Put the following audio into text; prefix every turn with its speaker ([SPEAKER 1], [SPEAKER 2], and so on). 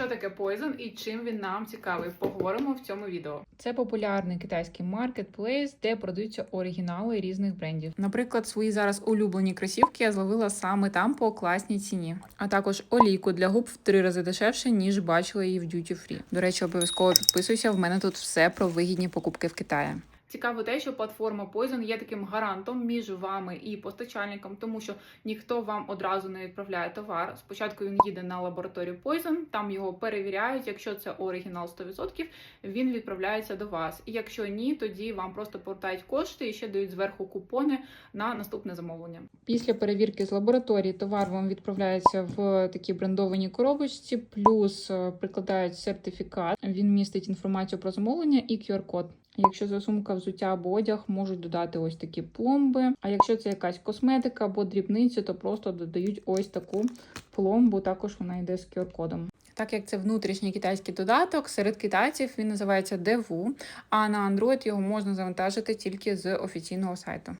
[SPEAKER 1] Що таке Poison і чим він нам цікавий? Поговоримо в цьому відео. Це популярний китайський маркетплейс, де продаються оригінали різних брендів. Наприклад, свої зараз улюблені кросівки я зловила саме там по класній ціні, а також олійку для губ в три рази дешевше, ніж бачила її в Duty Free. До речі, обов'язково підписуйся. В мене тут все про вигідні покупки в Китаї. Цікаво те, що платформа Poison є таким гарантом між вами і постачальником, тому що ніхто вам одразу не відправляє товар. Спочатку він їде на лабораторію Poison, там його перевіряють. Якщо це оригінал 100%, він відправляється до вас. І якщо ні, тоді вам просто повертають кошти і ще дають зверху купони на наступне замовлення. Після перевірки з лабораторії товар вам відправляється в такій брендованій коробочці, плюс е, прикладають сертифікат. Він містить інформацію про замовлення і QR-код. Якщо це сумка, взуття або одяг, можуть додати ось такі пломби. А якщо це якась косметика або дрібниці, то просто додають ось таку пломбу. Також вона йде з QR-кодом. Так як це внутрішній китайський додаток, серед китайців він називається Devu, а на Android його можна завантажити тільки з офіційного сайту.